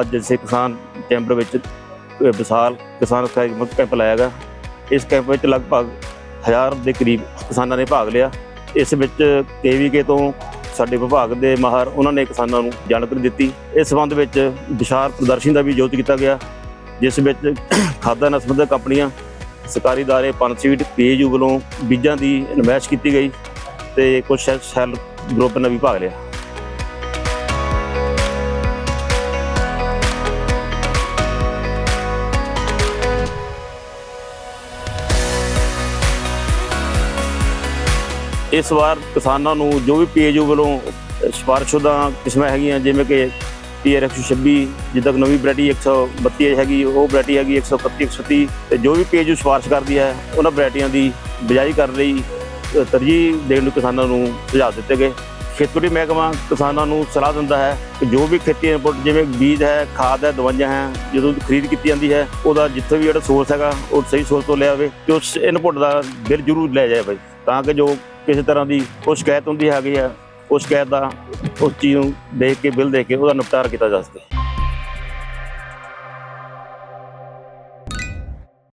ਅੱਜ ਇਸੇ ਕਿਸਾਨ ਚੈਂਬਰ ਵਿੱਚ ਅ, ਵਿਸ਼ਾਲ ਕਿਸਾਨ ਸਹਿਯੋਗ ਕੈਂਪ ਲਾਇਆ ਗਿਆ ਇਸ ਕੈਂਪ ਵਿੱਚ ਲਗਭਗ ਹਜ਼ਾਰ ਦੇ ਕਰੀਬ ਕਿਸਾਨਾਂ ਨੇ ਭਾਗ ਲਿਆ ਇਸ ਵਿੱਚ ਕੇਵੀਕੇ ਤੋਂ ਸਾਡੇ ਵਿਭਾਗ ਦੇ ਮਾਹਰ ਉਹਨਾਂ ਨੇ ਕਿਸਾਨਾਂ ਨੂੰ ਜਾਣਕਾਰੀ ਦਿੱਤੀ ਇਸ ਸੰਬੰਧ ਵਿੱਚ ਵਿਸ਼ਾਲ ਪ੍ਰਦਰਸ਼ਨੀ ਦਾ ਵੀ ਯੋਜਿਤ ਕੀਤਾ ਗਿਆ ਜਿਸ ਵਿੱਚ ਖਾਦਾਂ ਨਾਲ ਸੰਬੰਧਿਤ ਕੰਪਨੀਆਂ ਸਰਕਾਰੀ ادارے ਪਨਸੀਡ ਪੀਏਯੂ ਵੱਲੋਂ ਬੀਜਾਂ ਦੀ ਨਮਾਇਸ਼ ਕੀਤੀ ਗਈ ਤੇ ਕੁਝ ਸੈਲ ਗਰੁੱਪ ਨੇ ਵੀ ਭਾਗ ਲਿਆ ਇਸ ਵਾਰ ਕਿਸਾਨਾਂ ਨੂੰ ਜੋ ਵੀ ਪੀਏਯੂ ਵੱਲੋਂ ਸਿਫਾਰਿਸ਼ਸ਼ੁਦਾ ਕਿਸਮਾਂ ਹੈਗੀਆਂ, ਜਿਵੇਂ ਕਿ ਪੀਆਰ 126 ਜਿੱਦਾਂ ਕਿ ਨਵੀਂ ਵੈਰਾਈਟੀ 132 ਹੈਗੀ, ਉਹ ਵੈਰਾਈਟੀ ਹੈਗੀ 131 130 ਤੇ ਜੋ ਵੀ ਪੀਏਯੂ ਸਿਫਾਰਿਸ਼ ਕਰਦੀ ਹੈ, ਉਹਨਾਂ ਵੈਰਾਈਟੀਆਂ ਦੀ ਬਿਜਾਈ ਕਰਨ ਲਈ ਤਰਜੀਹ ਦੇਣ ਨੂੰ ਕਿਸਾਨਾਂ ਨੂੰ ਸੁਝਾਅ ਦਿੱਤੇ ਗਏ। ਖੇਤੀਬਾੜੀ ਮਹਿਕਮਾ ਕਿਸਾਨਾਂ ਨੂੰ ਸਲਾਹ ਦਿੰਦਾ ਹੈ ਕਿ ਜੋ ਵੀ ਖੇਤੀ ਇਨਪੁਟ ਜਿਵੇਂ ਬੀਜ ਹੈ, ਖਾਦ ਹੈ, ਦਵਾਈਆਂ ਹੈ, ਜਦੋਂ ਖਰੀਦ ਕੀਤੀ ਜਾਂਦੀ ਹੈ, ਉਹਦਾ ਜਿੱਥੇ ਵੀ ਜਿਹੜਾ ਸੋਰਸ ਹੈਗਾ, ਉਹ ਸਹੀ ਸੋਰਸ ਤੋਂ ਲਿਆ ਹੋਵੇ ਤੇ ਉਸ ਇਨਪੁਟ ਦਾ ਬਿੱਲ ਜ਼ਰੂਰ ਲੈ ਜਾਏ ਭਾਈ। ਤਾਂ ਕਿ ਜੋ ਕਿਸੇ ਤਰ੍ਹਾਂ ਦੀ ਕੋਈ ਸ਼ਿਕਾਇਤ ਹੁੰਦੀ ਹੈਗੀ ਆ ਉਸ ਸ਼ਿਕਾਇਤ ਦਾ ਉਸ ਚੀਜ਼ ਨੂੰ ਦੇਖ ਕੇ, ਬਿੱਲ ਦੇਖ ਕੇ ਉਹਦਾ ਨਿਪਟਾਰਾ ਕੀਤਾ ਜਾ ਸਕੇ।